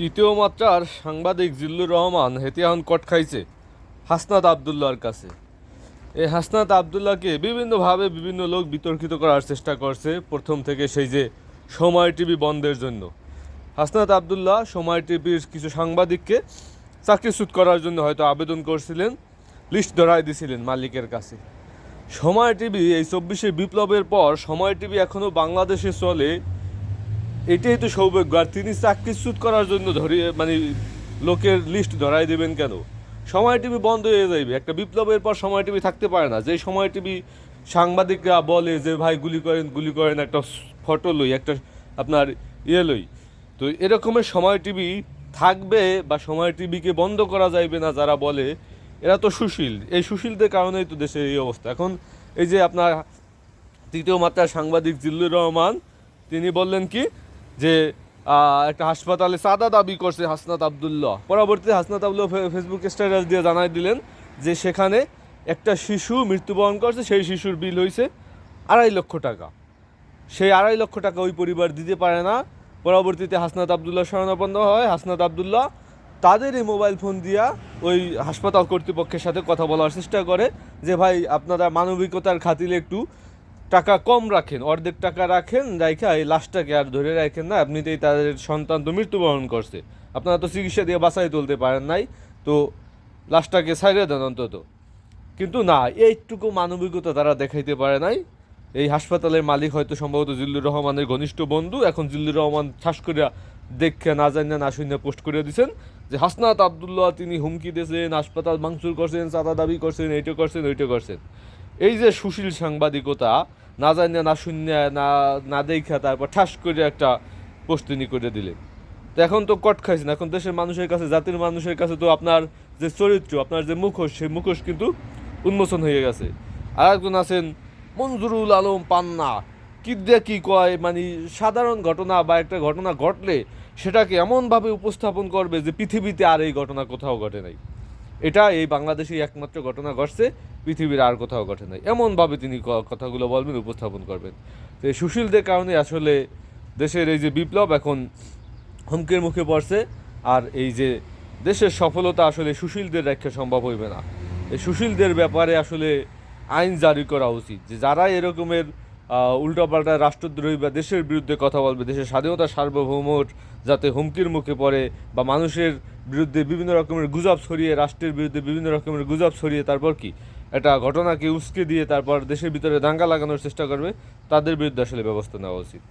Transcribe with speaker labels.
Speaker 1: তৃতীয় মাত্রার সাংবাদিক জিল্লুর রহমান হেতিয়াহন কট খাইছে হাসনাত আবদুল্লাহর কাছে। এই হাসনাত আবদুল্লাহকে বিভিন্নভাবে বিভিন্ন লোক বিতর্কিত করার চেষ্টা করছে, প্রথম থেকে সেই যে সময় টিভি বন্ধের জন্য। হাসনাত আবদুল্লাহ সময় টিভির কিছু সাংবাদিককে চাকরিচ্যুত করার জন্য হয়তো আবেদন করছিলেন, লিস্ট ধরাই দিছিলেন মালিকের কাছে। সময় টিভি এই চব্বিশে বিপ্লবের পর সময় টিভি এখনও বাংলাদেশে চলে এটাই তো সৌভাগ্য। আর তিনি চাকরিচ্যুত করার জন্য ধরিয়ে মানে লোকের লিস্ট ধরাই দেবেন কেন? সময় টিভি বন্ধ হয়ে যাইবে। একটা বিপ্লবের পর সময় টিভি থাকতে পারে না। যে সময় টিভি সাংবাদিকরা বলে যে, ভাই, গুলি করেন গুলি করেন, একটা ফটো লই, একটা আপনার ইয়ে লই। তো এরকমের সময় টিভি থাকবে বা সময় টিভিকে বন্ধ করা যাইবে না যারা বলে, এরা তো সুশীল। এই সুশীলদের কারণেই তো দেশের এই অবস্থা। এখন এই যে আপনার তৃতীয় মাত্রার সাংবাদিক জিল্লুর রহমান, তিনি বললেন কি যে একটা হাসপাতালে সাদা দাবি করছে হাসনাত আবদুল্লাহ। পরবর্তীতে হাসনাত আবদুল্লাহ ফেসবুক স্ট্যাটাস দিয়ে জানাই দিলেন যে, সেখানে একটা শিশু মৃত্যুবরণ করছে, সেই শিশুর বিল হয়েছে আড়াই লক্ষ টাকা। সেই আড়াই লক্ষ টাকা ওই পরিবার দিতে পারে না। পরবর্তীতে হাসনাত আবদুল্লাহ শরণাপন্ন হয়। হাসনাত আবদুল্লাহ তাদের এই মোবাইল ফোন দিয়া ওই হাসপাতাল কর্তৃপক্ষের সাথে কথা বলার চেষ্টা করে যে, ভাই, আপনারা মানবিকতার খাতিলে একটু টাকা কম রাখেন, অর্ধেক টাকা রাখেন, রাইখা এই লাশটাকে আর ধরে রাখেন না এমনিতেই তাদের সন্তান তো মৃত্যুবরণ করছে। আপনারা তো চিকিৎসা দিয়ে বাঁচাই তুলতে পারেন নাই, তো লাশটাকে সাইডে দেন অন্তত। কিন্তু না, এইটুকু মানবিকতা তারা দেখাইতে পারে নাই। এই হাসপাতালের মালিক হয়তো সম্ভবত জিল্লুর রহমানের ঘনিষ্ঠ বন্ধু, এখন জিল্লুর রহমান ঠাস করিয়া দেখে না জানিয়া না শুনে পোস্ট করে দিছেন যে হাসনাত আবদুল্লাহ তিনি হুমকি দিয়েছেন, হাসপাতাল ভাঙচুর করছেন, চাঁদা দাবি করছেন, এইটা করছেন, ওইটা করছেন। এই যে সুশীল সাংবাদিকতা, না জানিয়া, না শূন্য, না না দেখা তারপর ঠাস করে একটা পোস্ট তিনি করে দিলেন। তো এখন তো কট খাইছেন এখন দেশের মানুষের কাছে, জাতির মানুষের কাছে তো আপনার যে চরিত্র, আপনার যে মুখোশ, সেই মুখোশ কিন্তু উন্মোচন হয়ে গেছে। আর একজন আছেন মঞ্জুরুল আলম পান্না। কি দিয়ে কি কয় মানে সাধারণ ঘটনা বা একটা ঘটনা ঘটলে সেটাকে এমনভাবে উপস্থাপন করবে যে পৃথিবীতে আর এই ঘটনা কোথাও ঘটে নাই। এটা এই বাংলাদেশেই একমাত্র ঘটনা ঘটছে, পৃথিবীর আর কোথাও ঘটে নাই। এমনভাবে তিনি কথাগুলো বলবেন, উপস্থাপন করবেন। তো সুশীলদের কারণে আসলে দেশের এই যে বিপ্লব এখন হুমকির মুখে পড়ছে, আর এই যে দেশের সফলতা আসলে সুশীলদের রেখে সম্ভব হইবে না। এই সুশীলদের ব্যাপারে আসলে আইন জারি করা উচিত যে যারা এরকমের উল্টাপাল্টা রাষ্ট্রদ্রোহী বা দেশের বিরুদ্ধে কথা বলবে, দেশের স্বাধীনতা সার্বভৌমর যাতে হুমকির মুখে পড়ে বা মানুষের বিরুদ্ধে বিভিন্ন রকমের গুজব ছড়িয়ে, রাষ্ট্রের বিরুদ্ধে বিভিন্ন রকমের গুজব ছড়িয়ে, তারপর কি? একটা ঘটনাকে উস্কে দিয়ে তারপর দেশের ভিতরে দাঙ্গা লাগানোর চেষ্টা করবে, তাদের বিরুদ্ধে আসলে ব্যবস্থা নেওয়া উচিত।